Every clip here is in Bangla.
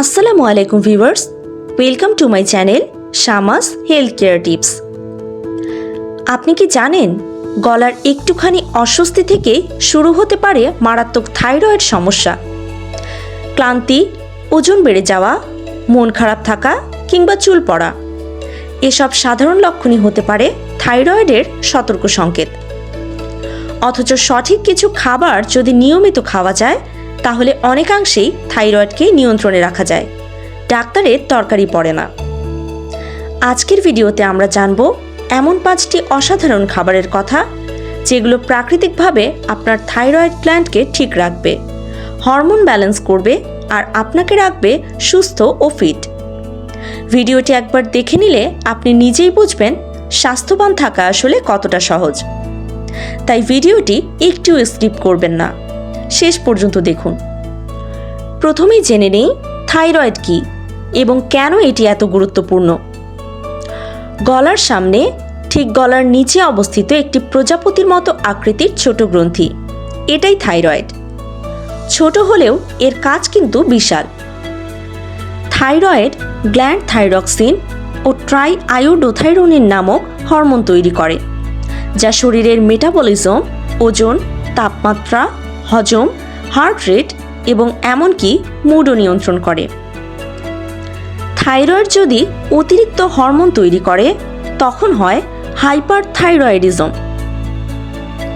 আসসালামু আলাইকুম viewers, welcome to my channel Shamas health care tips. আপনি কি জানেন, গলার একটুখানি অস্বস্তি থেকে শুরু হতে পারে মারাত্মক থাইরয়েড সমস্যা? ক্লান্তি, ওজন বেড়ে যাওয়া, মন খারাপ থাকা কিংবা চুল পড়া। এসব সাধারণ লক্ষণই হতে পারে থাইরয়েডের সতর্ক সংকেত। অথচ সঠিক কিছু খাবার যদি নিয়মিত খাওয়া যায় তাহলে অনেকাংশেই থাইরয়েডকে নিয়ন্ত্রণে রাখা যায়। ডাক্তারের তরকারি পড়ে না। আজকের ভিডিওতে আমরা জানব এমন পাঁচটি অসাধারণ খাবারের কথা, যেগুলো প্রাকৃতিকভাবে আপনার থাইরয়েড গ্ল্যান্ডকে ঠিক রাখবে, হরমোন ব্যালেন্স করবে আর আপনাকে রাখবে সুস্থ ও ফিট। ভিডিওটি একবার দেখে নিলে আপনি নিজেই বুঝবেন স্বাস্থ্যবান থাকা আসলে কতটা সহজ। তাই ভিডিওটি একটুও স্কিপ করবেন না। শেষ পর্যন্ত দেখুন। প্রথমেই জেনে নেই থাইরয়েড কি এবং কেন এটি এত গুরুত্বপূর্ণ। গলার সামনে ঠিক গলার নিচে অবস্থিত একটি প্রজাপতির মতো আকৃতির ছোট গ্রন্থি। এটাই থাইরয়েড। ছোট হলেও এর কাজ কিন্তু বিশাল। থাইরয়েড গ্ল্যান্ড থাইরক্সিন ও ট্রাই আয়োডোথাইরোনিন নামক হরমোন তৈরি করে, যা শরীরের মেটাবলিজম, ওজন, তাপমাত্রা হজম হার্ট রেট এবং এমনকি মুডও নিয়ন্ত্রণ করে। থাইরয়েড যদি অতিরিক্ত হরমোন তৈরি করে, তখন হয় হাইপার থাইরয়েডিজম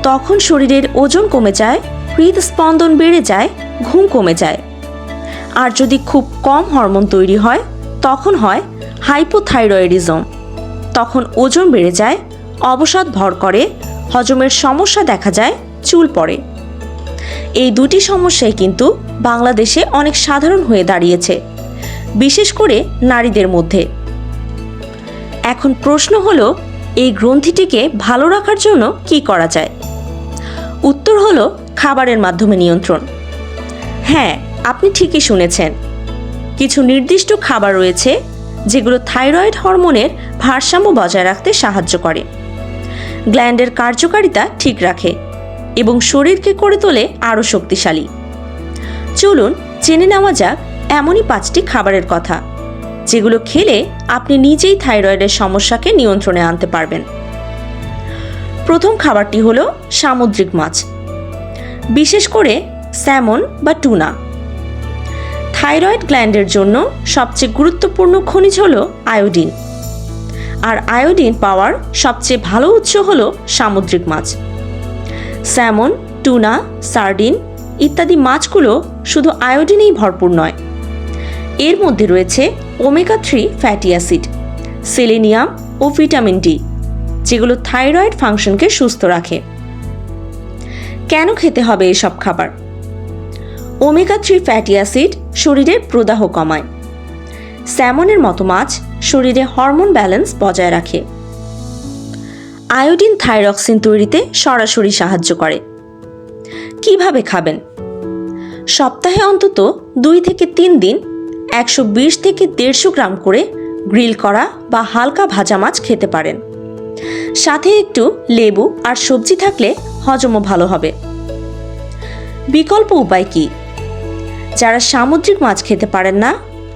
তখন শরীরের ওজন কমে যায়, হৃদস্পন্দন বেড়ে যায়, ঘুম কমে যায়। আর যদি খুব কম হরমোন তৈরি হয়, তখন হয় হাইপোথাইরয়েডিজম তখন ওজন বেড়ে যায়, অবসাদ ভর করে, হজমের সমস্যা দেখা যায়, চুল পড়ে। এই দুটি সমস্যাই কিন্তু বাংলাদেশে অনেক সাধারণ হয়ে দাঁড়িয়েছে, বিশেষ করে নারীদের মধ্যে। এখন প্রশ্ন হলো, এই গ্রন্থিটিকে ভালো রাখার জন্য কি করা যায়? উত্তর হলো, খাবারের মাধ্যমে নিয়ন্ত্রণ। হ্যাঁ আপনি ঠিকই শুনেছেন। কিছু নির্দিষ্ট খাবার রয়েছে, যেগুলো থাইরয়েড হরমোনের ভারসাম্য বজায় রাখতে সাহায্য করে। গ্ল্যান্ডের কার্যকারিতা ঠিক রাখে। এবং শরীরকে করে তোলে আরও শক্তিশালী। চলুন, জেনে নেওয়া যাক এমনই পাঁচটি খাবারের কথা, যেগুলো খেলে আপনি নিজেই থাইরয়েডের সমস্যাকে নিয়ন্ত্রণে আনতে পারবেন। প্রথম খাবারটি হলো সামুদ্রিক মাছ, বিশেষ করে স্যামন বা টুনা। থাইরয়েড গ্ল্যান্ডের জন্য সবচেয়ে গুরুত্বপূর্ণ খনিজ হল আয়োডিন, আর আয়োডিন পাওয়ার সবচেয়ে ভালো উৎস হল সামুদ্রিক মাছ। স্যামন, টুনা, সার্ডিন ইত্যাদি মাছগুলো শুধু আয়োডিনেই ভরপুর নয়। এর মধ্যে রয়েছে omega three fatty acid, selenium ও ভিটামিন ডি, যেগুলো থাইরয়েড ফাংশনকে সুস্থ রাখে। কেন খেতে হবে এসব খাবার? ওমেগা থ্রি ফ্যাটি অ্যাসিড শরীরের প্রদাহ কমায়। স্যামনের মতো মাছ শরীরে হরমোন ব্যালেন্স বজায় রাখে। আয়োডিন থাইরক্সিন তৈরিতে সরাসরি সাহায্য করে। কীভাবে খাবেন? সপ্তাহে অন্তত দুই থেকে তিন দিন একশো বিশ থেকে দেড়শো গ্রাম করে গ্রিল করা বা হালকা ভাজা মাছ খেতে পারেন। সাথে একটু লেবু আর সবজি থাকলে হজমও ভালো হবে। বিকল্প উপায় কি? যারা সামুদ্রিক মাছ খেতে পারেন না,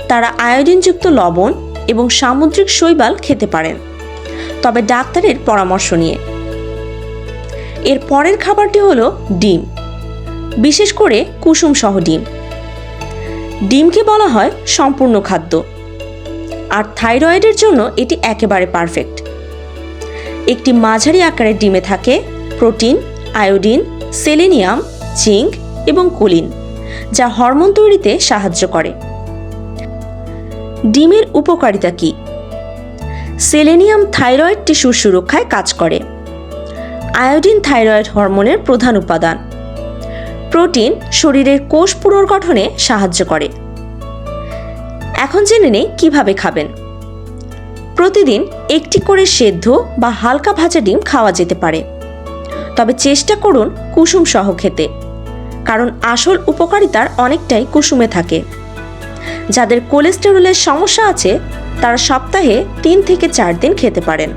তারা আয়োডিনযুক্ত লবণ এবং সামুদ্রিক শৈবাল খেতে পারেন। তবে ডাক্তারের পরামর্শ নিয়ে। এর পরের খাবারটি হলো ডিম। বিশেষ করে কুসুম সহ ডিম। ডিমকে বলা হয় সম্পূর্ণ খাদ্য। আর থাইরয়েডের জন্য এটি একেবারে পারফেক্ট। একটি মাঝারি আকারের ডিমে থাকে প্রোটিন, আয়োডিন, সেলেনিয়াম, জিঙ্ক এবং কোলিন, যা হরমোন তৈরিতে সাহায্য করে। ডিমের উপকারিতা কি? সেলেনিয়াম থাইরয়েড টিস্যুর সুরক্ষায় কাজ করে। আয়োডিন থাইরয়েড হরমোনের প্রধান উপাদান। প্রোটিন শরীরের কোষ পুনর্গঠনে সাহায্য করে। এখন জেনে নেই কীভাবে খাবেন। প্রতিদিন একটি করে সেদ্ধ বা হালকা ভাজা ডিম খাওয়া যেতে পারে। তবে চেষ্টা করুন কুসুম সহ খেতে, কারণ আসল উপকারিতার অনেকটাই কুসুমে থাকে। যাদের কোলেস্টেরলের সমস্যা আছে, তারা সপ্তাহে তিন থেকে চার দিন খেতে পারেন।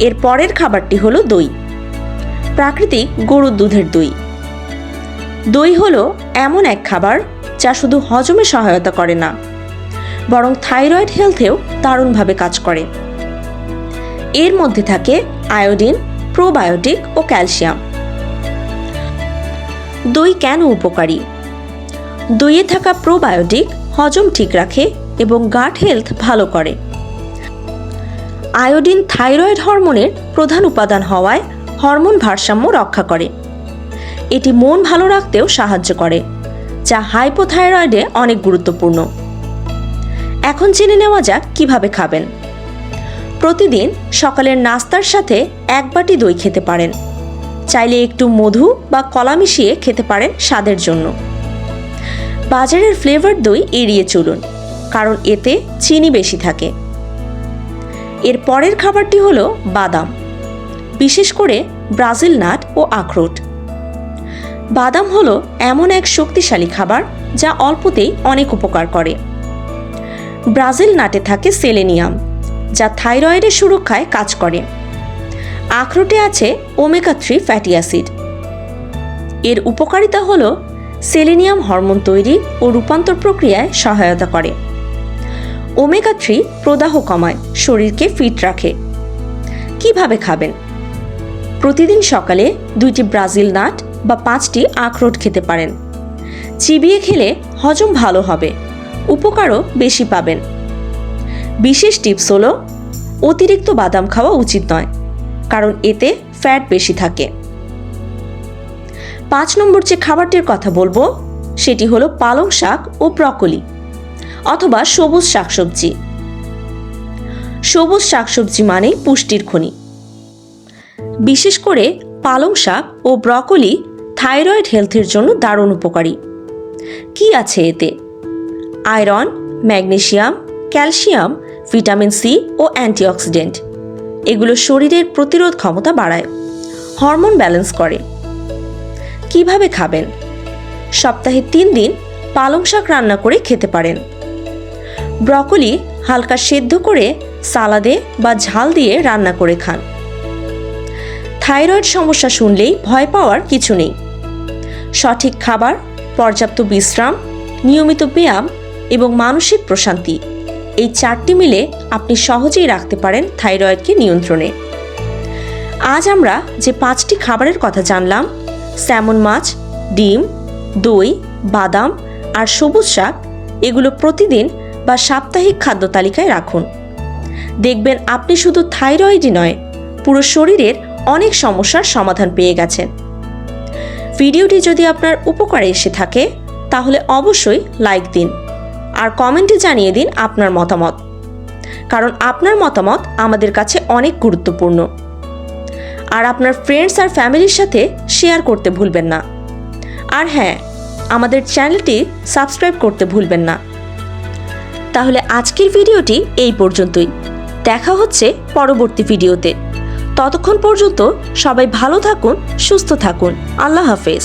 এর পরের খাবারটি হলো দই। প্রাকৃতিক গরুর দুধের দই। দই হলো এমন এক খাবার যা শুধু হজমে সহায়তা করে না, বরং থাইরয়েড হেলথেও দারুণভাবে কাজ করে। এর মধ্যে থাকে আয়োডিন, প্রোবায়োটিক ও ক্যালসিয়াম। দই কেন উপকারী? দইয়ে থাকা প্রোবায়োটিক হজম ঠিক রাখে এবং গাট হেলথ ভালো করে। আয়োডিন থাইরয়েড হরমোনের প্রধান উপাদান হওয়ায় হরমোন ভারসাম্য রক্ষা করে। এটি মন ভালো রাখতেও সাহায্য করে, যা হাইপোথাইরয়েডে অনেক গুরুত্বপূর্ণ। এখন জেনে নেওয়া যাক কীভাবে খাবেন। প্রতিদিন সকালের নাস্তার সাথে এক বাটি দই খেতে পারেন। চাইলে একটু মধু বা কলা মিশিয়ে খেতে পারেন স্বাদের জন্য। বাজারের ফ্লেভার দই এড়িয়ে চলুন, কারণ এতে চিনি বেশি থাকে। এর পরের খাবারটি হলো বাদাম, বিশেষ করে ব্রাজিল নাট ও আখরোট। বাদাম হলো এমন এক শক্তিশালী খাবার যা অল্পতেই অনেক উপকার করে। ব্রাজিল নাটে থাকে সেলেনিয়াম, যা থাইরয়েডের সুরক্ষায় কাজ করে। আখরোটে আছে ওমেগা থ্রি ফ্যাটি অ্যাসিড। এর উপকারিতা হল সেলেনিয়াম হরমোন তৈরি ও রূপান্তর প্রক্রিয়ায় সহায়তা করে। ওমেগা থ্রি প্রদাহ কমায়, শরীরকে ফিট রাখে। কীভাবে খাবেন? প্রতিদিন সকালে দুইটি ব্রাজিল নাট বা পাঁচটি আখরোট খেতে পারেন। চিবিয়ে খেলে হজম ভালো হবে, উপকারও বেশি পাবেন। বিশেষ টিপস হলো, অতিরিক্ত বাদাম খাওয়া উচিত নয়, কারণ এতে ফ্যাট বেশি থাকে। পাঁচ নম্বর যে খাবারটির কথা বলব, সেটি হলো পালং শাক ও ব্রকলি, অথবা সবুজ শাকসবজি। সবুজ শাকসবজি মানেই পুষ্টির খনি। বিশেষ করে পালং শাক ও ব্রকলি থাইরয়েড হেলথের জন্য দারুণ উপকারী। কি আছে এতে? Iron, magnesium, calcium, vitamin C ও অ্যান্টিঅক্সিডেন্ট। এগুলো শরীরের প্রতিরোধ ক্ষমতা বাড়ায়, হরমোন ব্যালেন্স করে। কীভাবে খাবেন? সপ্তাহে তিন দিন পালং শাক রান্না করে খেতে পারেন। ব্রকলি হালকা সেদ্ধ করে সালাদে বা ঝাল দিয়ে রান্না করে খান। থাইরয়েড সমস্যা শুনলেই ভয় পাওয়ার কিছু নেই। সঠিক খাবার, পর্যাপ্ত বিশ্রাম, নিয়মিত ব্যায়াম এবং মানসিক প্রশান্তি এই চারটি মিলে আপনি সহজেই রাখতে পারেন থাইরয়েডকে নিয়ন্ত্রণে। আজ আমরা যে পাঁচটি খাবারের কথা জানলাম স্যামন মাছ, ডিম, দই, বাদাম আর সবুজ শাক এগুলো প্রতিদিন বা সাপ্তাহিক খাদ্য তালিকায় রাখুন। দেখবেন আপনি শুধু থাইরয়েডই নয়, পুরো শরীরের অনেক সমস্যার সমাধান পেয়ে গেছেন। ভিডিওটি যদি আপনার উপকারে এসে থাকে, তাহলে অবশ্যই লাইক দিন আর কমেন্টে জানিয়ে দিন আপনার মতামত। কারণ আপনার মতামত আমাদের কাছে অনেক গুরুত্বপূর্ণ। আর আপনার ফ্রেন্ডস আর ফ্যামিলির সাথে শেয়ার করতে ভুলবেন না। আর হ্যাঁ আমাদের চ্যানেলটি সাবস্ক্রাইব করতে ভুলবেন না। তাহলে আজকের ভিডিওটি এই পর্যন্তই। দেখা হচ্ছে পরবর্তী ভিডিওতে। ততক্ষণ পর্যন্ত সবাই ভালো থাকুন, সুস্থ থাকুন। আল্লাহ হাফেজ।